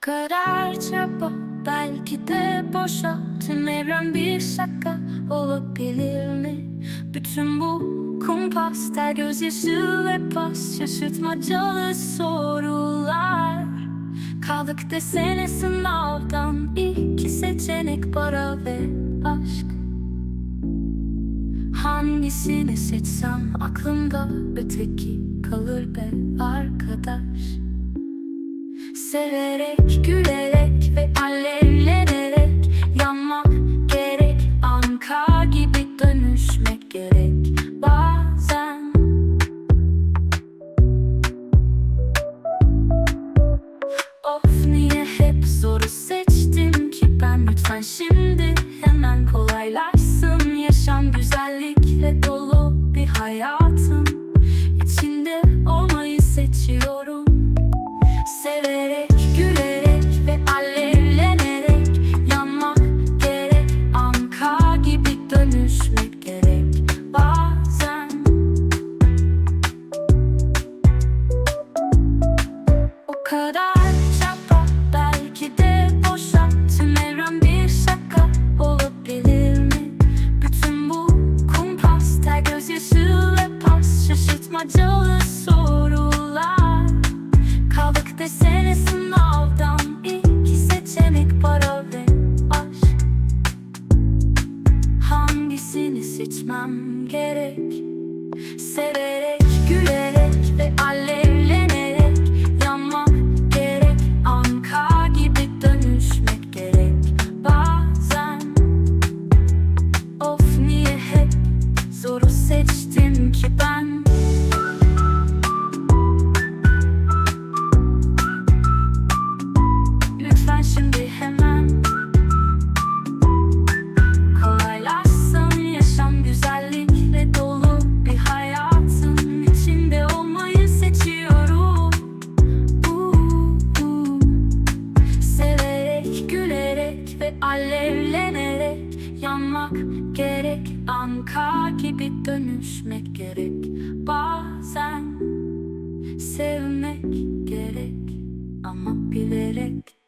kadar çaba belki de boşa. Tüm evren bir şaka olabilir mi? Bütün bu kumpas ter gözyaşı ve pas Şaşırtmacalı sorular. Kaldık desene sınavdan. İki seçenek para ve aşk. Hangisini seçsem aklımda öteki kalır be arkadaş Severek, gülerek ve alevlenerek Yanmak gerek, anka gibi dönüşmek gerek. Bazen Of niye hep zoru seçtim ki ben? Lütfen şimdi hemen kolaylaşsın. Yaşam güzellikle dolu bir hayatım. İçinde olmayı seçiyorum Şaşırtmacalı sorular Kaldık desene sınavdan iki seçenek para ve Hangisini seçmem gerek? Severek, Yaşlanmak gerek Anka gibi dönüşmek gerek. Bazen sevmek gerek Ama bilerek